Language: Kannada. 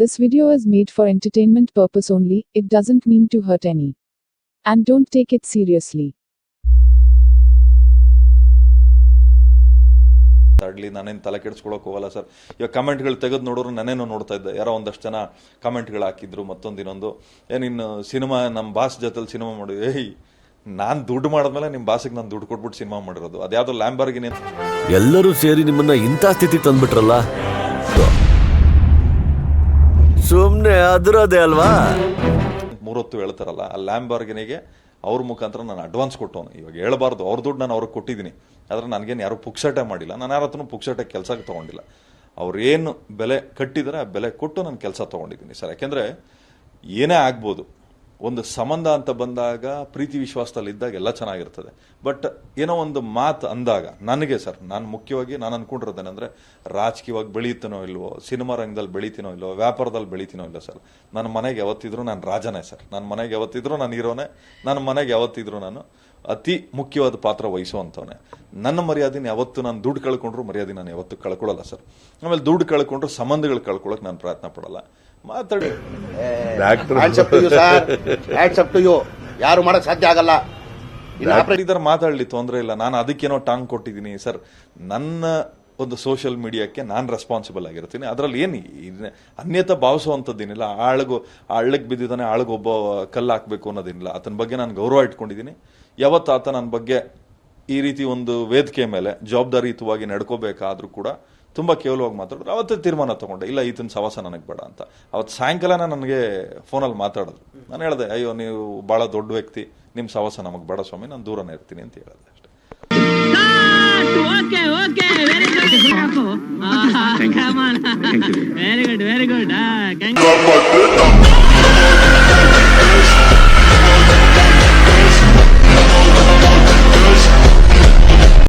This video is made for entertainment purpose only, it doesn't mean to hurt any. And don't take it seriously. ತಡ್ಲಿ ನಾನೇನು ತಲೆ ಕೆಡಿಸ್ಕೊಳಕ್ಕೆ ಹೋಗಲ್ಲ ಸರ್. ಇವಾಗ ಕಮೆಂಟ್ಗಳು ತೆಗೆದು ನೋಡೋರು ನಾನೇನು ನೋಡ್ತಾ ಇದ್ದೆ. ಯಾರೋ ಒಂದಷ್ಟು ಜನ ಕಮೆಂಟ್ಗಳು ಹಾಕಿದ್ರು ಮತ್ತೊಂದು ಇನ್ನೊಂದು. ಏನಿನ್ನು ಸಿನಿಮಾ ನಮ್ಮ ಬಾಸ್ ಜೊತೆಲಿ ಸಿನಿಮಾ ಮಾಡಿ. ಏಯ್ ನಾನು ದುಡ್ಡು ಮಾಡಿದ್ಮೇಲೆ ನಿಮ್ಮ ಬಾಸಿಗೆ ನಾನು ದುಡ್ಡು ಕೊಟ್ಬಿಟ್ಟು ಸಿನಿಮಾ ಮಾಡಿರೋದು. ಅದ್ಯಾವುದೋ ಲ್ಯಾಂಬರ್ಗಿನ ಎಲ್ಲರೂ ಸೇರಿ ನಿಮ್ಮನ್ನ ಇಂಥ ಸ್ಥಿತಿ ತಂದ್ಬಿಟ್ರಲ್ಲ? ಸುಮ್ನೆ ಅದರದೇ ಅಲ್ವಾ? ಮೂರೊತ್ತು ಹೇಳ್ತಾರಲ್ಲ, ಆ ಲ್ಯಾಂಬರ್ಗಿನಿಗೆ ಅವ್ರ ಮುಖಾಂತರ ನಾನು ಅಡ್ವಾನ್ಸ್ ಕೊಟ್ಟವನು. ಇವಾಗ ಹೇಳ್ಬಾರ್ದು, ಅವ್ರ ದುಡ್ಡು ನಾನು ಅವ್ರಿಗೆ ಕೊಟ್ಟಿದ್ದೀನಿ. ಆದರೆ ನನಗೇನು ಯಾರು ಪುಕ್ಸಾಟೆ ಮಾಡಿಲ್ಲ. ನಾನು ಯಾರ ಹತ್ರನೂ ಪುಕ್ಸಾಟೆ ಕೆಲಸಕ್ಕೆ ತೊಗೊಂಡಿಲ್ಲ. ಅವ್ರು ಬೆಲೆ ಕಟ್ಟಿದರೆ, ಆ ಬೆಲೆ ಕೊಟ್ಟು ನಾನು ಕೆಲಸ ತೊಗೊಂಡಿದ್ದೀನಿ ಸರ್. ಯಾಕೆಂದರೆ ಏನೇ ಆಗ್ಬೋದು ಒಂದು ಸಂಬಂಧ ಅಂತ ಬಂದಾಗ ಪ್ರೀತಿ ವಿಶ್ವಾಸದಲ್ಲಿ ಇದ್ದಾಗ ಎಲ್ಲ ಚೆನ್ನಾಗಿರ್ತದೆ. ಬಟ್ ಏನೋ ಒಂದು ಮಾತು ಅಂದಾಗ, ನನಗೆ ಸರ್, ನಾನು ಮುಖ್ಯವಾಗಿ ನಾನು ಅನ್ಕೊಂಡಿರೋದೇನೆಂದ್ರೆ, ರಾಜಕೀಯವಾಗಿ ಬೆಳೀತೀನೋ ಇಲ್ವೋ, ಸಿನಿಮಾ ರಂಗದಲ್ಲಿ ಬೆಳೀತೀನೋ ಇಲ್ವೋ, ವ್ಯಾಪಾರದಲ್ಲಿ ಬೆಳೀತೀನೋ ಇಲ್ಲ ಸರ್. ನನ್ನ ಮನೆಗೆ ಯಾವತ್ತಿದ್ರು ನಾನು ರಾಜನೇ ಸರ್. ನನ್ನ ಮನೆಗೆ ಯಾವತ್ತಿದ್ರು ನಾನು ಹೀರೋನೇ, ನನ್ನ ಮನೆಗೆ ಯಾವತ್ತಿದ್ರು ನಾನು ಅತಿ ಮುಖ್ಯವಾದ ಪಾತ್ರ ವಹಿಸುವಂಥವನೇ ನನ್ನ ಮರ್ಯಾದೆನ ಯಾವತ್ತು ನಾನು ದುಡ್ಡು ಕಳ್ಕೊಂಡ್ರು ಮರ್ಯಾದೆ ನಾನು ಯಾವತ್ತು ಕಳ್ಕೊಳ್ಳಲ್ಲ ಸರ್. ಆಮೇಲೆ ದುಡ್ಡು ಕಳ್ಕೊಂಡ್ರು ಸಂಬಂಧಗಳು ಕಳ್ಕೊಳ್ಳೋಕೆ ನಾನು ಪ್ರಯತ್ನ ಪಡಲ್ಲ. ಮಾತಾಡಿ. ಯಾರು ಮಾಡಕ್ ಸಾಧ್ಯ ಆಗಲ್ಲ. ಇದ್ದಾರೆ ಮಾತಾಡಲಿ ತೊಂದರೆ ಇಲ್ಲ. ನಾನು ಅದಕ್ಕೇನೋ ಟಾಂಗ್ ಕೊಟ್ಟಿದ್ದೀನಿ. ಸರ್ ನನ್ನ ಒಂದು ಸೋಷಿಯಲ್ ಮೀಡಿಯಾಕ್ಕೆ ನಾನು ರೆಸ್ಪಾನ್ಸಿಬಲ್ ಆಗಿರ್ತೀನಿ. ಅದರಲ್ಲಿ ಏನು ಅನ್ಯತ ಭಾವಿಸುವಂಥದ್ದೇನಿಲ್ಲ. ಆಳ್ಗು ಆಳ್ಗೆ ಬಿದ್ದಿದ್ದಾನೆ ಆಳ್ಗೊಬ್ಬ ಕಲ್ಲು ಹಾಕಬೇಕು ಅನ್ನೋದೇನಿಲ್ಲ. ಆತನ ಬಗ್ಗೆ ನಾನು ಗೌರವ ಇಟ್ಕೊಂಡಿದ್ದೀನಿ. ಯಾವತ್ತು ಆತ ನನ್ನ ಬಗ್ಗೆ ಈ ರೀತಿ ಒಂದು ವೇದಿಕೆ ಮೇಲೆ ಜವಾಬ್ದಾರಿಯುತವಾಗಿ ನಡ್ಕೋಬೇಕಾದ್ರೂ ಕೂಡ ತುಂಬ ಕೇವಲವಾಗಿ ಮಾತಾಡಿದ್ರು. ಅವತ್ತು ತೀರ್ಮಾನ ತಗೊಂಡೆ. ಇಲ್ಲ ಈತನ ಸವಾಸ ನನಗೆ ಬೇಡ ಅಂತ. ಅವತ್ತು ಸಾಯಂಕಾಲನ ನನಗೆ ಫೋನಲ್ಲಿ ಮಾತಾಡಿದ್ರು. ನಾನು ಹೇಳಿದೆ ಅಯ್ಯೋ ನೀವು ಭಾಳ ದೊಡ್ಡ ವ್ಯಕ್ತಿ. ನಿಮ್ಮ ಸವಾಸ ನಮಗೆ ಬೇಡ ಸ್ವಾಮಿ. ನಾನು ದೂರನೇ ಇರ್ತೀನಿ ಅಂತ ಹೇಳಿದೆ ಅಷ್ಟೇ. Very good very good